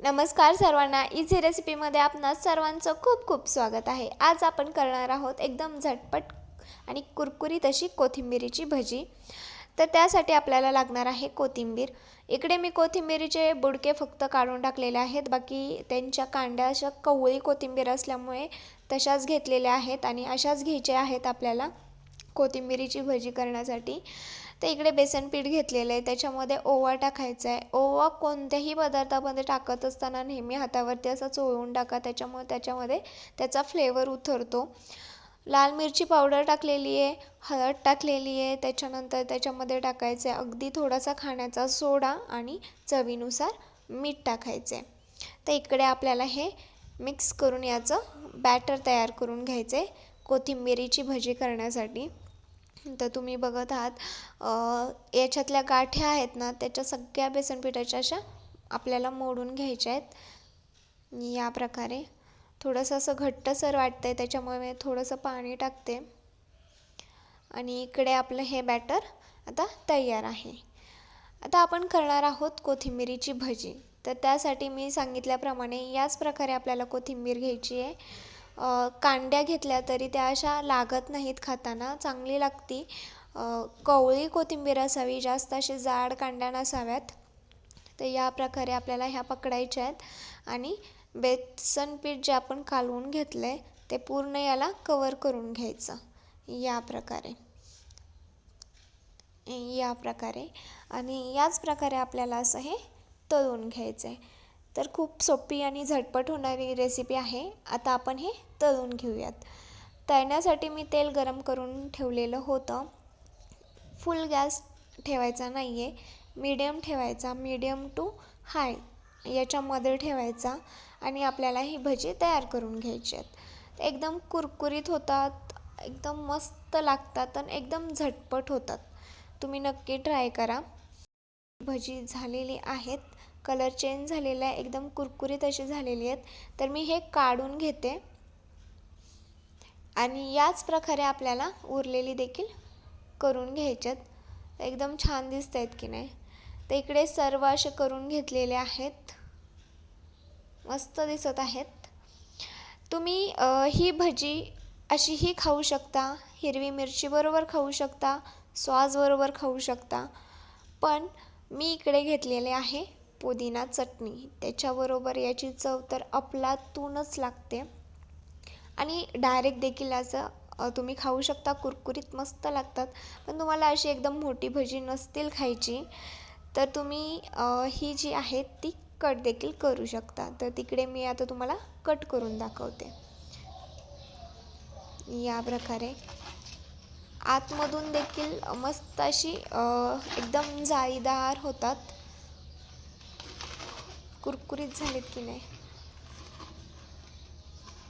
नमस्कार सर्वांना इझी रेसिपीमध्ये आपणा सर्वांचं खूप खूप स्वागत आहे. आज आपण करणार आहोत एकदम झटपट आणि कुरकुरीत अशी कोथिंबिरीची भजी. तर त्यासाठी आपल्याला लागणार आहे कोथिंबीर. इकडे मी कोथिंबिरीचे बुडके फक्त काढून टाकलेले आहेत. बाकी त्यांच्या कांड्या अशा कवळी कोथिंबीर असल्यामुळे तशाच घेतलेल्या आहेत आणि अशाच घ्यायच्या आहेत आपल्याला कोथिंबिरीची भजी करण्यासाठी. तर इकडे बेसन पीठ घेतलेलं आहे. त्याच्यामध्ये ओवा टाकायचा आहे. ओवा कोणत्याही पदार्थामध्ये टाकत असताना नेहमी हातावरती असा चोळून टाका. त्याच्यामुळे त्याच्यामध्ये त्याचा फ्लेवर उतरतो. लाल मिरची पावडर टाकलेली आहे. हळद टाकलेली आहे. त्याच्यानंतर त्याच्यामध्ये टाकायचं आहे. अगदी थोडासा खाण्याचा सोडा आणि चवीनुसार मीठ टाकायचं आहे तर इकडे आपल्याला हे मिक्स करून याचं बॅटर तयार करून घ्यायचं आहे कोथिंबिरीची भजी करण्यासाठी. तर तुम्ही बघत आहात याच्यातल्या गाठ्या आहेत ना त्याच्या सगळ्या बेसन पिठाच्या अशा आपल्याला मोडून घ्यायच्या आहेत. या प्रकारे. थोडंसं असं घट्टसर वाटतं आहे त्याच्यामुळे मी थोडंसं पाणी टाकते. आणि इकडे आपलं हे बॅटर आता तयार आहे. आता आपण करणार आहोत कोथिंबिरीची भजी. तर त्यासाठी मी सांगितल्याप्रमाणे याच प्रकारे आपल्याला कोथिंबीर घ्यायची आहे. कांड्या घेतल्या तरी त्या अशा लागत नाहीत खाताना चांगली लागती. कवळी कोथिंबीर असावी जास्त असे जाड कांड्या नसाव्यात. तर या प्रकारे आपल्याला ह्या पकडायच्या आहेत. आणि बेसन पीठ जे आपण कालवून घेतलं आहे ते पूर्ण याला कवर करून घ्यायचं. या प्रकारे. या प्रकारे. आणि याच प्रकारे आपल्याला असं हे तळून घ्यायचं आहे तर खूप सोपी आणि झटपट होणारी रेसिपी आहे. आता आपण हे तळून घेऊयात. तळण्यासाठी मी तेल गरम करून ठेवलेलं होतं. फुल गॅस ठेवायचा नाही आहे मीडियम ठेवायचा मीडियम टू हाय याच्यामध्ये ठेवायचा आणि आपल्याला ही भजी तयार करून घ्यायची आहेत. एकदम कुरकुरीत होतात एकदम मस्त लागतात आणि एकदम झटपट होतात. तुम्ही नक्की ट्राय करा. भजी झालेली आहेत. कलर चेंज झालेला आहे एकदम कुरकुरीत अशी झालेली आहेत. तर मी हे काढून घेते. आणि याच प्रकारे आपल्याला उरलेली देखील करून घ्यायच्यात. एकदम छान दिसत आहेत की नाही. तर इकडे सर्व असे करून घेतलेले आहेत. मस्त दिसत आहेत. तुम्ही ही भजी अशीही खाऊ शकता. हिरवी मिरचीबरोबर खाऊ शकता. सॉसबरोबर खाऊ शकता. पण मी इकडे घेतलेले आहे. पुदिना चटणी. त्याच्याबरोबर याची चव तर अफलातूनच लागते. आणि डायरेक्ट देखील असं तुम्ही खाऊ शकता. कुरकुरीत मस्त लागतात. पण तुम्हाला अशी एकदम मोठी भजी नसतील खायची तर तुम्ही ही जी आहे ती कट देखील करू शकता. तर तिकडे मी आता तुम्हाला कट करून दाखवते. या प्रकारे. आतमधून देखील मस्त अशी एकदम जाळीदार होतात. कुरकुरीत झालीत की नाही?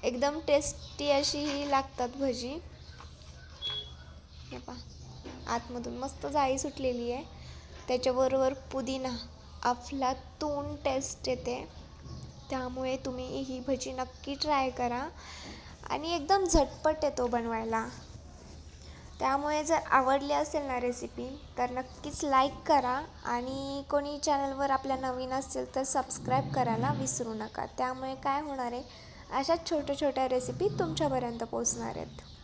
एकदम टेस्टी अशी ही लागतात भजी. हे पहा आतमधून मस्त जाळी सुटलेली आहे. त्याच्याबरोबर पुदिना अफलातून टेस्ट येते. त्यामुळे तुम्ही ही भजी नक्की ट्राय करा. आणि एकदम झटपट येतो बनवायला. त्यामुळे जर आवडली असेल ना रेसिपी तर नक्कीच लाईक करा. आणि कोणी चॅनलवर आपल्या नवीन असेल तर सबस्क्राईब करायला विसरू नका. त्यामुळे काय होणार आहे? अशाच छोट्या छोट्या रेसिपी तुमच्यापर्यंत पोचणार आहेत.